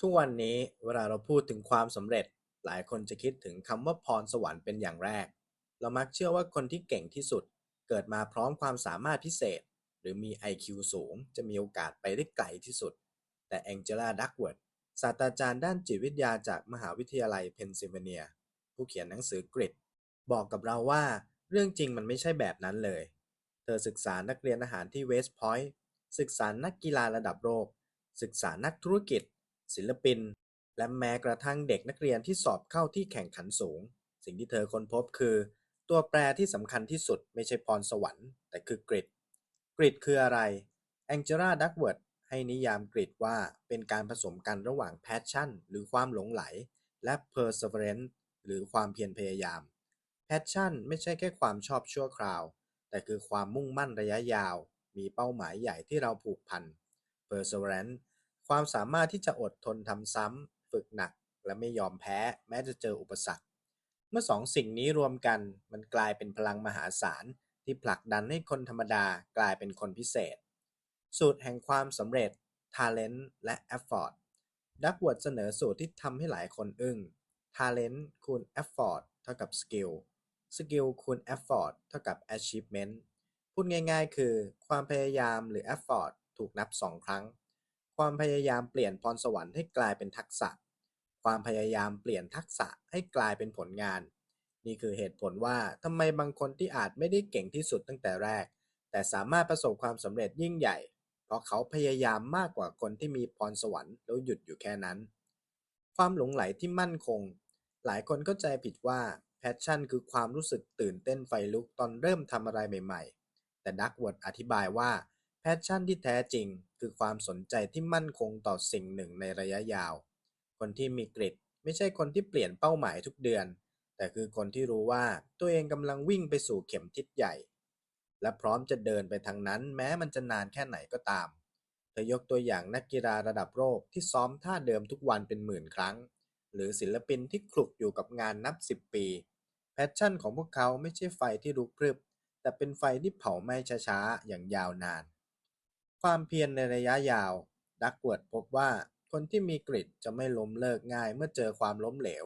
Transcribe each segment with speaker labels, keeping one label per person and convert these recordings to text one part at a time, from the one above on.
Speaker 1: ทุกวันนี้เวลาเราพูดถึงความสำเร็จ หลายคนจะคิดถึงคำว่าพรสวรรค์เป็นอย่างแรก เรามักเชื่อว่าคนที่เก่งที่สุด เกิดมาพร้อมความสามารถพิเศษ หรือมี IQ สูง จะมีโอกาสไปได้ไกลที่สุด แต่แองเจล่าดักเวิร์ดศาสตราจารย์ด้านจิตวิทยาจากมหาวิทยาลัยเพนซิลเวเนีย ผู้เขียนหนังสือกริดบอกกับเราว่าเรื่องจริงมันไม่ใช่แบบนั้นเลย เธอศึกษานักเรียนอาหารที่เวสต์พอยต์ศึกษานักกีฬาระดับโลกศึกษานักธุรกิจ ศิลปิน และแม้กระทั่งเด็กนักเรียนที่สอบเข้าที่แข่งขันสูง สิ่งที่เธอค้นพบคือ ตัวแปรที่สำคัญที่สุดไม่ใช่พรสวรรค์แต่คือกริดกริดคืออะไรแองเจล่าดักเวิร์ดให้นิยามกริดว่าเป็นการผสมกันระหว่าง passion หรือความหลงไหล และ perseverance หรือความเพียรพยายาม passion ไม่ใช่แค่ความชอบชั่วคราว แต่คือความมุ่งมั่นระยะยาว มีเป้าหมายใหญ่ที่เราผูกพัน perseverance ความสามารถที่จะอดทนทำซ้ำ ฝึกหนัก และไม่ยอมแพ้ แม้จะเจออุปสรรค เมื่อสองสิ่งนี้รวมกัน มันกลายเป็นพลังมหาศาล ที่ผลักดันให้คนธรรมดากลายเป็นคนพิเศษ สูตรแห่งความสำเร็จ Talent และ Effort ดักว o ร์ดเสนอสูตรที่ทำให้หลายคนอึ้ง Talent คูณ Effort เท่ากับ Skill Skill คูณ Effort เท่ากับ Achievement พูดง่ายๆ คือ ความพยายามหรือ Effort ถูกนับ 2 ครั้ง ความพยายามเปลี่ยนพรสวรรค์ให้กลายเป็นทักษะ ความพยายามเปลี่ยนทักษะให้กลายเป็นผลงาน นี่คือเหตุผลว่าทำไมบางคนที่อาจไม่ได้เก่งที่สุดตั้งแต่แรก แต่สามารถประสบความสำเร็จยิ่งใหญ่ เพราะเขาพยายามมากกว่าคนที่มีพรสวรรค์แล้วหยุดอยู่แค่นั้น ความหลงไหลที่มั่นคง หลายคนเข้าใจผิดว่าแพชชั่นคือความรู้สึกตื่นเต้นไฟลุกตอนเริ่มทำอะไรใหม่ ๆ แต่ดักเวิร์ดอธิบายว่าแพชชั่นที่แท้จริง คือความสนใจที่มั่นคงต่อสิ่งหนึ่งในระยะยาว คนที่มีกริดไม่ใช่คนที่เปลี่ยนเป้าหมายทุกเดือน แต่คือคนที่รู้ว่าตัวเองกำลังวิ่งไปสู่เข็มทิศใหญ่ และพร้อมจะเดินไปทางนั้นแม้มันจะนานแค่ไหนก็ตามเธอยกตัวอย่างนักกีฬาระดับโลกที่ซ้อมท่าเดิมทุกวันเป็นหมื่นครั้ง หรือศิลปินที่คลุกอยู่กับงานนับสิบปี แพชชั่นของพวกเขาไม่ใช่ไฟที่ลุกพรึบ แต่เป็นไฟที่เผาไหม้ช้าๆ อย่างยาวนาน ความเพียรในระยะยาว ดักเวิร์ดพบว่าคนที่มีกริดจะไม่ล้มเลิกง่ายเมื่อเจอความล้มเหลว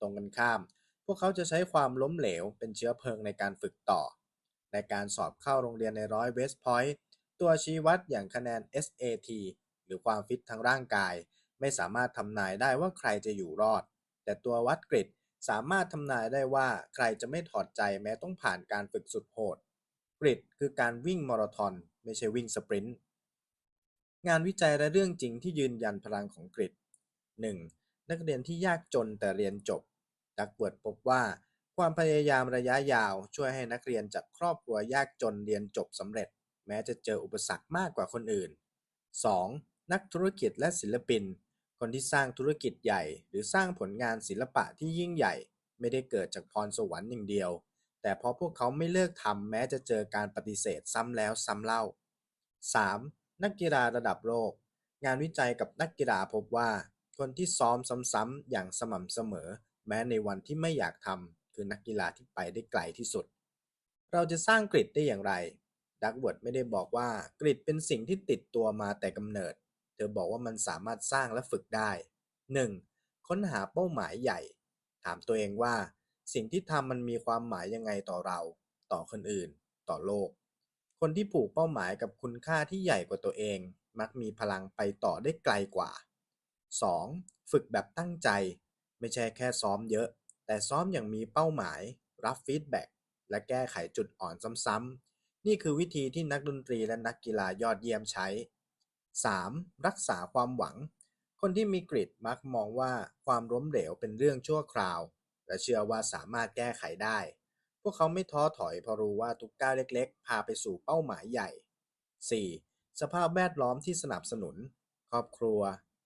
Speaker 1: ตรงกันข้าม พวกเขาจะใช้ความล้มเหลวเป็นเชื้อเพลิงในการฝึกต่อ ในการสอบเข้าโรงเรียนในร้อยเวสต์พอยต์ตัวชี้วัดอย่างคะแนน SAT หรือความฟิตทางร่างกาย ไม่สามารถทำนายได้ว่าใครจะอยู่รอด แต่ตัววัดกริดสามารถทำนายได้ว่าใครจะไม่ถอดใจแม้ต้องผ่านการฝึกสุดโหด กริดคือการวิ่งมาราธอนไม่ใช่วิ่งสปรินต์ งานวิจัยและเรื่องจริงที่ยืนยันพลังของกริด 1. นักเรียนที่ยากจนแต่เรียนจบ ดักเวิร์ดพบว่า ความพยายามระยะยาวช่วยให้นักเรียนจากครอบครัวยากจนเรียนจบสำเร็จ แม้จะเจออุปสรรคมากกว่าคนอื่น 2. นักธุรกิจและศิลปิน คนที่สร้างธุรกิจใหญ่ หรือสร้างผลงานศิลปะที่ยิ่งใหญ่ ไม่ได้เกิดจากพรสวรรค์อย่างเดียว แต่เพราะพวกเขาไม่เลิกทำแม้จะเจอการปฏิเสธซ้ำแล้วซ้ำเล่า 3. นักกีฬาระดับโลก งานวิจัยกับนักกีฬาพบว่า คนที่ซ้อมซ้ำๆอย่างสม่ำเสมอ แม้ในวันที่ไม่อยากทำคือนักกีฬาที่ไปได้ไกลที่สุด เราจะสร้างกริดได้อย่างไร ดักเวิร์ดไม่ได้บอกว่ากริดเป็นสิ่งที่ติดตัวมาแต่กำเนิด เธอบอกว่ามันสามารถสร้างและฝึกได้ 1. ค้นหาเป้าหมายใหญ่ ถามตัวเองว่า สิ่งที่ทำมันมีความหมายยังไงต่อเรา ต่อคนอื่น ต่อโลก คนที่ผูกเป้าหมายกับคุณค่าที่ใหญ่กว่าตัวเอง มักมีพลังไปต่อได้ไกลกว่า 2. ฝึกแบบตั้งใจ ไม่ใช่แค่ซ้อมเยอะ แต่ซ้อมอย่างมีเป้าหมาย รับฟีดแบ็กและแก้ไขจุดอ่อนซ้ำๆ นี่คือวิธีที่นักดนตรีและนักกีฬายอดเยี่ยมใช้ 3. รักษาความหวัง คนที่มีกริดมักมองว่าความล้มเหลวเป็นเรื่องชั่วคราว และเชื่อว่าสามารถแก้ไขได้ วกเขาไม่ท้อถอยเพราะรู้ว่าทุกก้าวเล็กๆ พาไปสู่เป้าหมายใหญ่ 4. สภาพแวดล้อมที่สนับสนุน ครอบครัว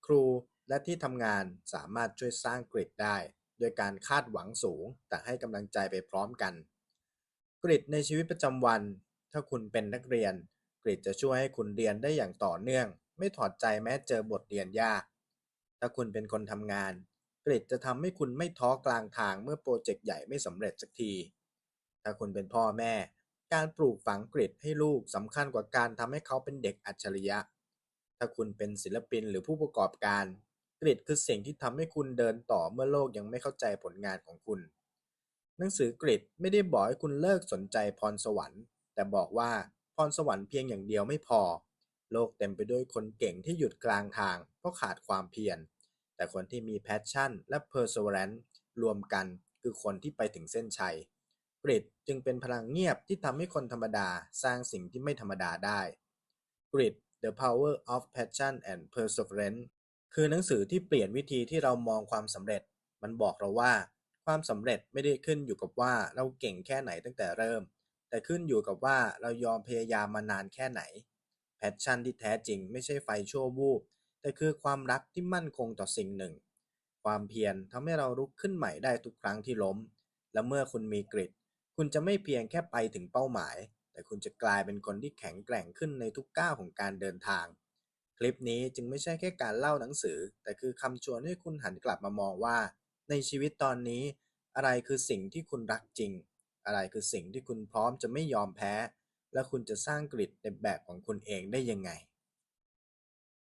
Speaker 1: ครู และที่ทำงานสามารถช่วยสร้างกริดได้ โดยการคาดหวังสูง แต่ให้กำลังใจไปพร้อมกัน กริดในชีวิตประจำวัน ถ้าคุณเป็นนักเรียน กริดจะช่วยให้คุณเรียนได้อย่างต่อเนื่อง ไม่ถอดใจแม้เจอบทเรียนยาก ถ้าคุณเป็นคนทำงาน กริดจะทำให้คุณไม่ท้อกลางทางเมื่อโปรเจกต์ใหญ่ไม่สำเร็จสักที ถ้าคุณเป็นพ่อแม่ การปลูกฝังกริดให้ลูกสำคัญกว่าการทำให้เขาเป็นเด็กอัจฉริยะ ถ้าคุณเป็นศิลปินหรือผู้ประกอบการ กริดคือสิ่งที่ทำให้คุณเดินต่อเมื่อโลกยังไม่เข้าใจผลงานของคุณ หนังสือกริดไม่ได้บอกให้คุณเลิกสนใจพรสวรรค์ แต่บอกว่าพรสวรรค์เพียงอย่างเดียวไม่พอ โลกเต็มไปด้วยคนเก่งที่หยุดกลางทาง เพราะขาดความเพียร แต่คนที่มี passion และ perseverance รวมกันคือคนที่ไปถึงเส้นชัย กริดจึงเป็นพลังเงียบที่ทำให้คนธรรมดาสร้างสิ่งที่ไม่ธรรมดาได้กริด The Power of Passion and Perseverance คือหนังสือที่เปลี่ยนวิธีที่เรามองความสำเร็จ มันบอกเราว่า ความสำเร็จไม่ได้ขึ้นอยู่กับว่าเราเก่งแค่ไหนตั้งแต่เริ่ม แต่ขึ้นอยู่กับว่าเรายอมพยายามมานานแค่ไหน แพชชั่นที่แท้จริงไม่ใช่ไฟชั่ววูบ แต่คือความรักที่มั่นคงต่อสิ่งหนึ่ง ความเพียรทำให้เราลุกขึ้นใหม่ได้ทุกครั้งที่ล้ม และเมื่อคุณมีกริด คุณจะไม่เพียงแค่ไปถึงเป้าหมาย แต่คุณจะกลายเป็นคนที่แข็งแกร่งขึ้นในทุกก้าวของการเดินทาง คลิปนี้จึงไม่ใช่แค่การเล่าหนังสือ แต่คือคำชวนให้คุณหันกลับมามองว่า ในชีวิตตอนนี้ อะไรคือสิ่งที่คุณรักจริง อะไรคือสิ่งที่คุณพร้อมจะไม่ยอมแพ้ และคุณจะสร้างกริดในแบบของคุณเองได้ยังไง